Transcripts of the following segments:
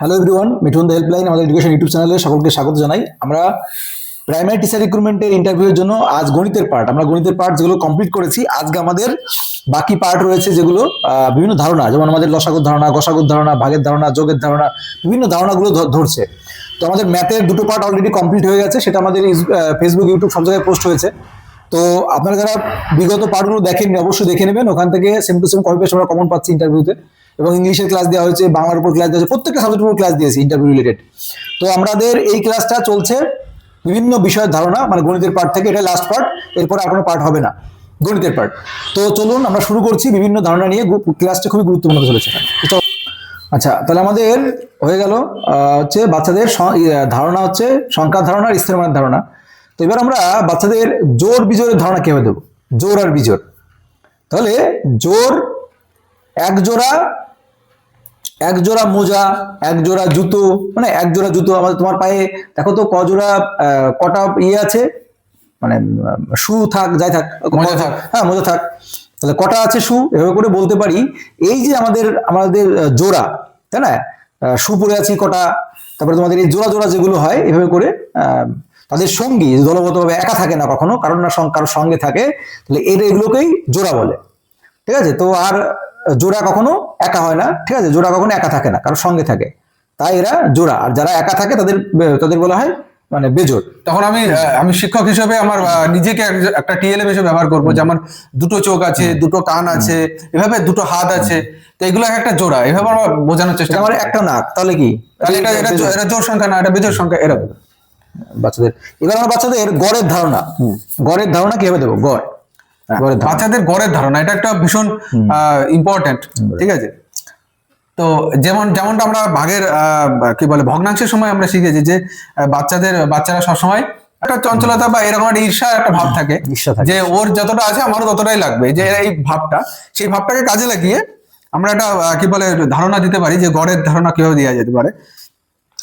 Hello everyone Mithun the helpline আমাদের education YouTube চ্যানেলে সকলকে স্বাগত জানাই। আমরা প্রাইমারি টিচার রিক্রুটমেন্টের ইন্টারভিউর জন্য আজ গণিতের পার্ট আমরা গণিতের পার্ট যেগুলো কমপ্লিট করেছি, আজকে আমাদের বাকি পার্ট রয়েছে যেগুলো বিভিন্ন ধারণা, যেমন আমাদের লসাগুর ধারণা, গসাগুর ধারণা, ভাগের ধারণা, যোগের ধারণা, বিভিন্ন ধারণাগুলো ধরছে। তো আমাদের ম্যাথের দুটো পার্ট অলরেডি কমপ্লিট হয়ে গেছে, সেটা আমাদের ফেসবুক ইউটিউব সব জায়গায় পোস্ট হয়েছে। তো আপনারা যারা বিগত পার্টগুলো দেখেননি, অবশ্যই দেখে নেবেন, ওখান থেকে সেম টু সেম কপি আমরা কমন পাচ্ছি ইন্টারভিউতে এবং ইংলিশের ক্লাস দেওয়া হয়েছে বাংলার উপর ক্লাস দেওয়া হয়েছে প্রত্যেকটা সাবজেক্টের উপর ক্লাস দিয়েছি ইন্টারভিউ রিলেটেড তো আমাদের এই ক্লাসটা চলছে বিভিন্ন বিষয়ের ধারণা মানে গণিতের পার্ট থেকে এটা লাস্ট পার্ট এরপরে আর কোনো পার্ট হবে না গণিতের পার্ট তো চলুন আমরা শুরু করছি বিভিন্ন ধারণা নিয়ে ক্লাসটা খুবই গুরুত্বপূর্ণ চলেছে। আচ্ছা তাহলে আমাদের হয়ে গেল হচ্ছে বাচ্চাদের ইয়ে, ধারণা হচ্ছে সংখ্যার ধারণা আর স্থিরমানের ধারণা। তো এবার আমরা বাচ্চাদের জোর বিজোরের ধারণা কীভাবে দেবো? জোর আর বিজোর। তাহলে জোর এক জোড়া এক জোড়া মোজা এক জোড়া জুতো মানে এক জোড়া জুতো আমাদের তোমার পায়ে দেখো তো ক জোড়া কটা ইয়ে আছে? মানে শু থাক যাই থাক মোজা থাক। হ্যাঁ মোজা থাক। তাহলে কটা আছে শু? এভাবে করে বলতে পারি। এই যে আমাদের আমাদের জোড়া তাই না? শু পরে আছি কটা তারপরে তোমাদের এই জোড়া জোড়া যেগুলো হয় এভাবে করে তাদের সঙ্গী দলগতভাবে একা থাকে না কখনো কারণ না কারোর সঙ্গে থাকে তাহলে এর এগুলোকেই জোড়া বলে। ঠিক আছে? তো আর জোড়া কখনো একা হয় না ঠিক আছে? জোড়া কখনো একা থাকে না কারোর সঙ্গে থাকে। তাই এরা জোড়া আর যারা একা থাকে তাদের তাদের বলা হয় মানে বেজোড়। তখন আমি আমি শিক্ষক হিসেবে আমার নিজেকে একটা টিএলএম হিসেবে ব্যবহার করব যে আমার দুটো চোখ আছে দুটো কান আছে এভাবে দুটো হাত আছে তো এগুলো এক একটা জোড়া এভাবে আমার বোঝানোর চেষ্টা আমার একটা নাক তাহলে কি? তাহলে এটা এটা জোর সংখ্যা না এটা বেজোর সংখ্যা এরকম। বাচ্চাদের এবার আমার বাচ্চাদের গড়ের ধারণা। গড়ের ধারণা কীভাবে দেবো? গড়। বাচ্চাদের গড়ের ধারণা এটা একটা ভীষণ ইম্পর্টেন্ট ঠিক আছে? তো যেমন যেমনটা আমরা ভাগের কি বলে ভগ্নাংশের সময় আমরা শিখেছি যে বাচ্চাদের বাচ্চারা সবসময় একটা চঞ্চলতা বা এরকম একটা ঈর্ষা একটা ভাব থাকে। যে ওর যতটা আছে আমারও ততটাই লাগবে। যে এই ভাবটা সেই ভাবটাকে কাজে লাগিয়ে আমরা একটা আহ, কি বলে ধারণা দিতে পারি যে গড়ের ধারণা কীভাবে দেওয়া যেতে পারে।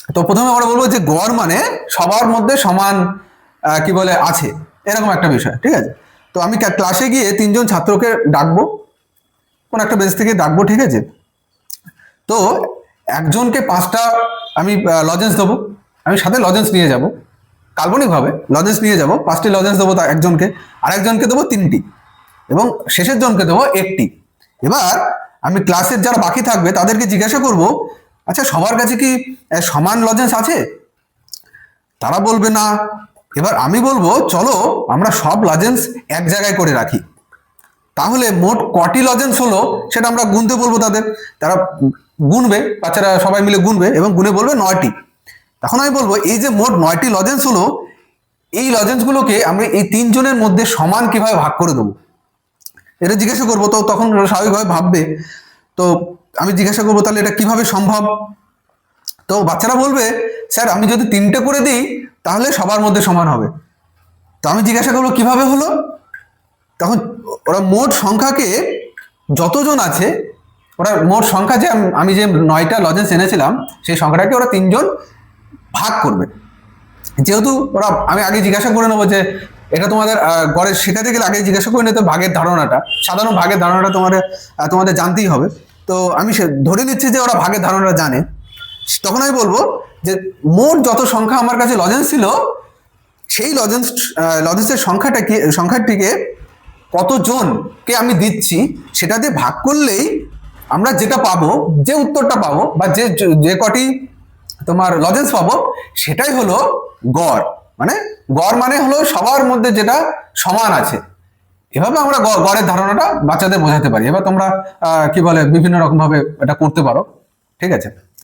তো প্রথমে আমরা বলব যে গড় মানে সবার মধ্যে সমান আহ, কি বলে আছে। এরকম একটা বিষয় ঠিক আছে? তো আমি ক্লাসে গিয়ে তিনজন ছাত্রকে ডাকবো, কোন একটা বেঞ্চ থেকে ডাকবো, ঠিক আছে? তো একজনকে পাঁচটা আমি লজেন্স দেবো, আমি সাথে লজেন্স নিয়ে যাব, কাল্পনিকভাবে লজেন্স নিয়ে যাব, পাঁচটি লজেন্স দেবো তা একজনকে আর একজনকে দেবো তিনটি, এবং শেষের জনকে দেবো একটি। এবার আমি ক্লাসের যারা বাকি থাকবে, তাদেরকে জিজ্ঞাসা করব আচ্ছা সবার কাছে কি সমান লজেন্স আছে? তারা বলবে না এবার আমি বলব, চলো আমরা সব লজেন্স এক জায়গায় করে রাখি। তাহলে মোট কটি লজেন্স হলো সেটা আমরা গুনতে বলব তাদের। তারা গুনবে, বাচ্চারা সবাই মিলে গুনবে এবং গুনে বলবে নয়টি। তখন আমি বলব, এই যে মোট নয়টি লজেন্স হলো, এই লজেন্সগুলোকে আমরা এই তিনজনের মধ্যে সমান কীভাবে ভাগ করে দেবো? এটা জিজ্ঞাসা করব, তো তখন স্বাভাবিকভাবে ভাববে। তো আমি জিজ্ঞাসা করব, তাহলে এটা কীভাবে সম্ভব? তো বাচ্চারা বলবে, স্যার, আমি যদি তিনটে করে দিই, তাহলে সবার মধ্যে সমান হবে। তো আমি জিজ্ঞাসা করব, কীভাবে হলো? তখন ওরা মোট সংখ্যাকে যতজন আছে, ওরা মোট সংখ্যা যে আমি যে নয়টা লজেন্স এনেছিলাম, সেই সংখ্যাটাকে ওরা তিনজন ভাগ করবে। যেহেতু ওরা, আমি আগে জিজ্ঞাসা করে নেব যে, এটা তোমাদের গড়ে শেখাতে গেলে আগে জিজ্ঞাসা করে নিতে ভাগের ধারণাটা। সাধারণ ভাগের ধারণাটা তোমাদের তোমাদের জানতেই হবে। তো আমি সে- ধরে নিচ্ছি যে ওরা ভাগের ধারণাটা জানে। তখন আমি বলব যে মোট যত সংখ্যা আমার কাছে লজেন্স ছিল, সেই লজেন্স লজেন্সের সংখ্যাটাকে সংখ্যাটিকে কতজনকে আমি দিচ্ছি সেটা দিয়ে ভাগ করলেই আমরা যেটা পাবো, যে উত্তরটা পাবো বা যে যে কটি তোমার লজেন্স পাবো, সেটাই হলো গড়। মানে গড় মানে হলো সবার মধ্যে যেটা সমান আছে। এভাবে আমরা গড়ের ধারণাটা বাচ্চাদের বোঝাতে পারি। এবার তোমরা কি বলে, বিভিন্ন রকম ভাবে এটা করতে পারো। ঠিক আছে?